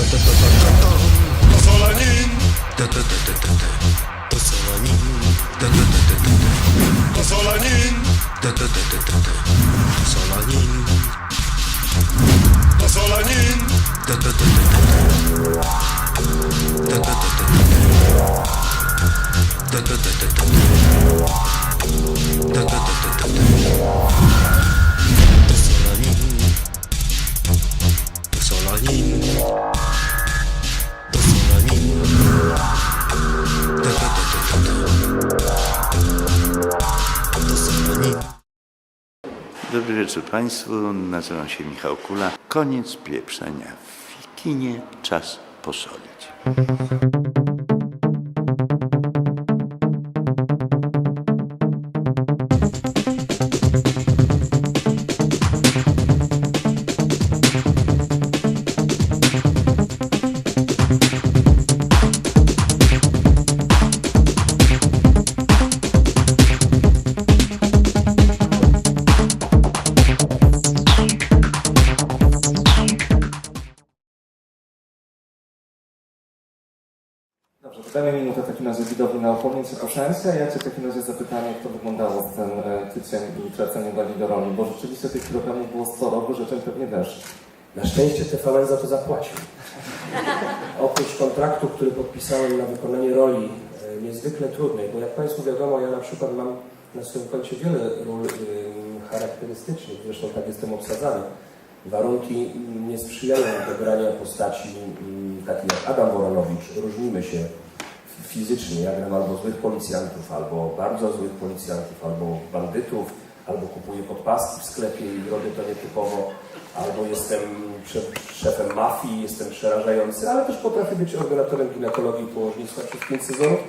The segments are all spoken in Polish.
Pasolani Pasolani Pasolani Pasolani Pasolani Dobry wieczór Państwu, nazywam się Michał Kula. Koniec pieprzenia w kinie, czas posolić. Damy minutę takim razie widowi na opownięcie Koszensia. Ja Cię w takim razie zapytanie, jak to wyglądało z tym e, tyciem i traceniem wagi do roli, bo rzeczywiście tych kilogramów było sporo, życzeń pewnie też. Na szczęście TVN za to zapłacił. Oprócz kontraktu, który podpisałem na wykonanie roli e, niezwykle trudnej, bo jak Państwu wiadomo, ja na przykład mam na swoim koncie wiele ról ym, charakterystycznych, zresztą tak jestem obsadzany. Warunki nie sprzyjają do grania postaci takich jak Adam Woronowicz. Różnimy się fizycznie. Ja gram albo złych policjantów, albo bardzo złych policjantów, albo bandytów, albo kupuję podpaski w sklepie i robię to nietypowo, albo jestem sze- szefem mafii, jestem przerażający, ale też potrafię być ordynatorem ginekologii i położnictwa przez pięć sezonów.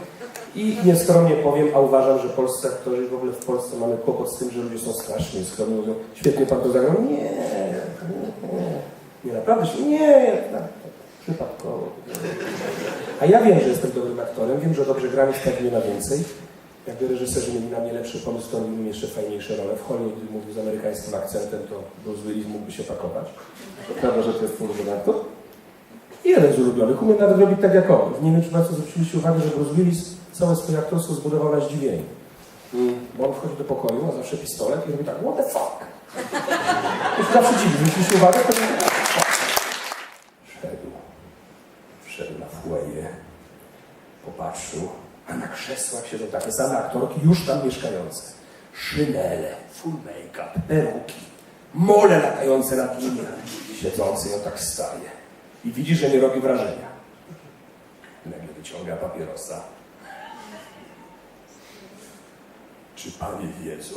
I nieskromnie powiem, a uważam, że polscy aktorzy w ogóle w Polsce mamy kłopot z tym, że ludzie są strasznie skromni. Mówią, świetnie pan to zagrał. Nie, nie, nie, nie naprawdę, nie, tak, przypadkowo. A ja wiem, że jestem dobrym aktorem, wiem, że dobrze gram i stać mnie na więcej. Jakby reżyserzy mieli na mnie lepszy pomysł, to robili jeszcze fajniejsze role. W Hollywood mówił z amerykańskim akcentem, to Bruce Willis mógłby się pakować. To prawda, że to jest ulubiony aktor? I jeden z ulubionych. Umiem nawet robić tak jak on. Nie wiem, czy Państwo zwróciliście uwagę, że Bruce Willis całe swoje aktorstwo zbudował na zdziwienie. Mm, Bo on wchodzi do pokoju, ma zawsze pistolet i robi tak, what the fuck? Się zawsze dziwi. Zwróciliście uwagę? To nie... Wszedł. Wszedł na foyer. Popatrzył, a na krzesłach siedzą takie same aktorki, już tam mieszkające. Szynele, full make-up, peruki, mole latające nad nim. Siedzący on tak staje. I widzi, że nie robi wrażenia. Nagle wyciąga papierosa. Czy panie wiedzą,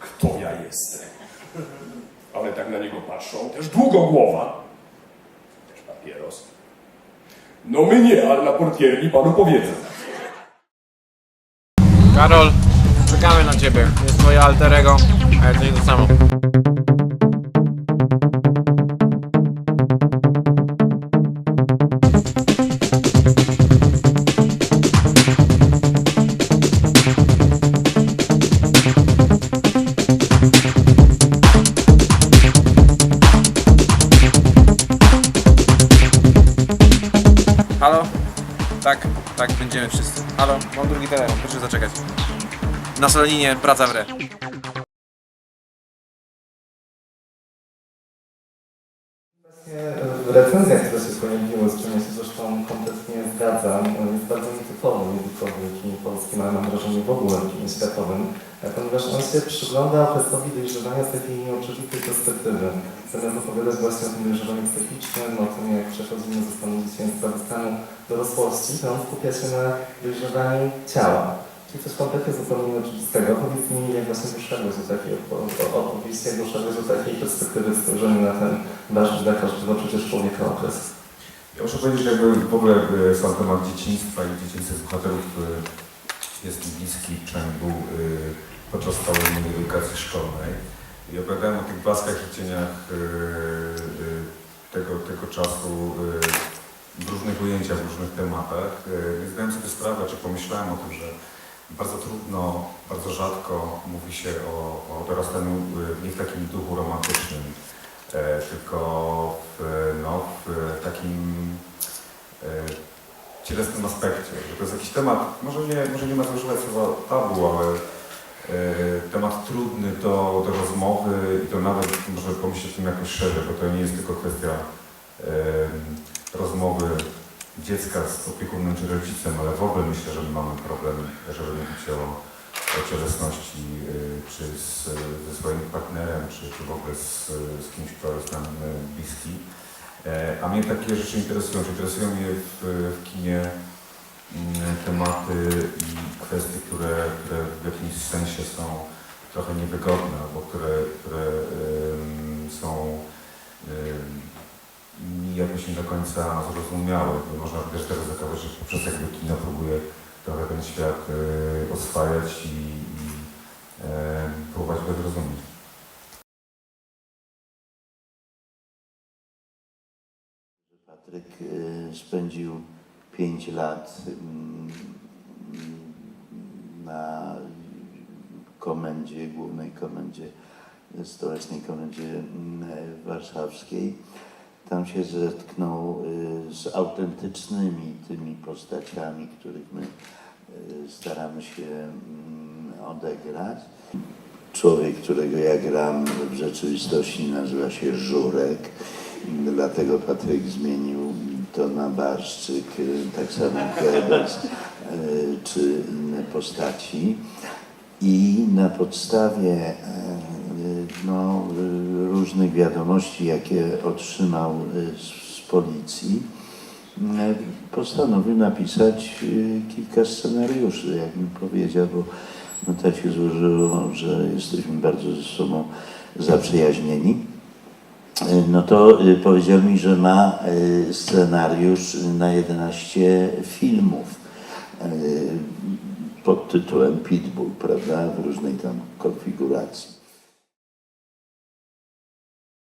kto ja jestem? Ale tak na niego patrzą, też długo głowa. Też papieros. No my nie, ale na portierni panu powiedzą. Karol, czekamy na ciebie. Jest twoje alterego, a ja to nie to samo. Będziemy wszyscy. Halo, mam drugi telefon, proszę zaczekać. Na Soleninie praca w re. W recenzjach, które się pojawiły, z czym ja się zresztą kompletnie zgadzam, jest bardzo nietypowy, kino polskim, ale mam wrażenie w ogóle światowym, ponieważ on się przygląda okresowi dojrzewania z takiej nieoczywistej perspektywy. Zamiast opowiadać właśnie o tym dojrzewaniu psychicznym, o tym jak przechodzimy ze stanu dzieciństwa do stanu dorosłości, to on skupia się na dojrzewaniu ciała. Czyli coś kompletnie zupełnie nieoczywistego. Powiedz mi, jak właśnie doszedłeś do takiej opowieści, jak doszedłeś do takiej perspektywy spojrzenia na ten wasz deklarz, że to przecież człowieka okres. Ja muszę powiedzieć, że jakby w ogóle e, sam temat dzieciństwa i dzieciństwa bohaterów e, jest mi bliski, przynajmniej był e, podczas całej mojej edukacji szkolnej. I opowiadałem o tych blaskach i cieniach tego, tego czasu w różnych ujęciach, w różnych tematach. E, Więc zdałem sobie sprawę, czy pomyślałem o tym, że bardzo trudno, bardzo rzadko mówi się o, o dorastaniu e, nie w takim duchu romantycznym, e, tylko w, no, w takim cielesnym aspekcie, że to jest jakiś temat, może nie, może nie ma używać słowa tabu, ale temat trudny do, do rozmowy i to nawet może pomyśleć o tym jakoś szerzej, bo to nie jest tylko kwestia rozmowy dziecka z opiekunem czy rodzicem, ale w ogóle myślę, że my mamy problem, żeby mówić o, o cielesności y, czy z, ze swoim partnerem, czy, czy w ogóle z, z kimś, kto jest nam y, bliski. E, A mnie takie rzeczy interesują, że interesują mnie w, w kinie mm, tematy i kwestie, które, które w jakimś sensie są trochę niewygodne, albo które, które są mi jakoś nie do końca zrozumiałe. Bo Można też teraz zakazywać, że poprzez jakby kino próbuje trochę ten świat y, oswajać i, i y, próbować go zrozumieć. Patryk y, spędził 5 lat mm, na komendzie, głównej komendzie, stołecznej komendzie mm, warszawskiej. Tam się zetknął y, z autentycznymi tymi postaciami, których my y, staramy się mm, odegrać. Człowiek, którego ja gram w rzeczywistości nazywa się Żurek. Dlatego Patryk zmienił to na Barszczyk, y, tak samo Goebbels czy inne postaci. I na podstawie no, różnych wiadomości, jakie otrzymał y, z, z policji, y, postanowił napisać kilka scenariuszy, jak mi powiedział, bo no tak się złożyło, że jesteśmy bardzo ze sobą zaprzyjaźnieni. No to powiedział mi, że ma scenariusz na 11 filmów pod tytułem Pitbull, prawda, w różnej tam konfiguracji.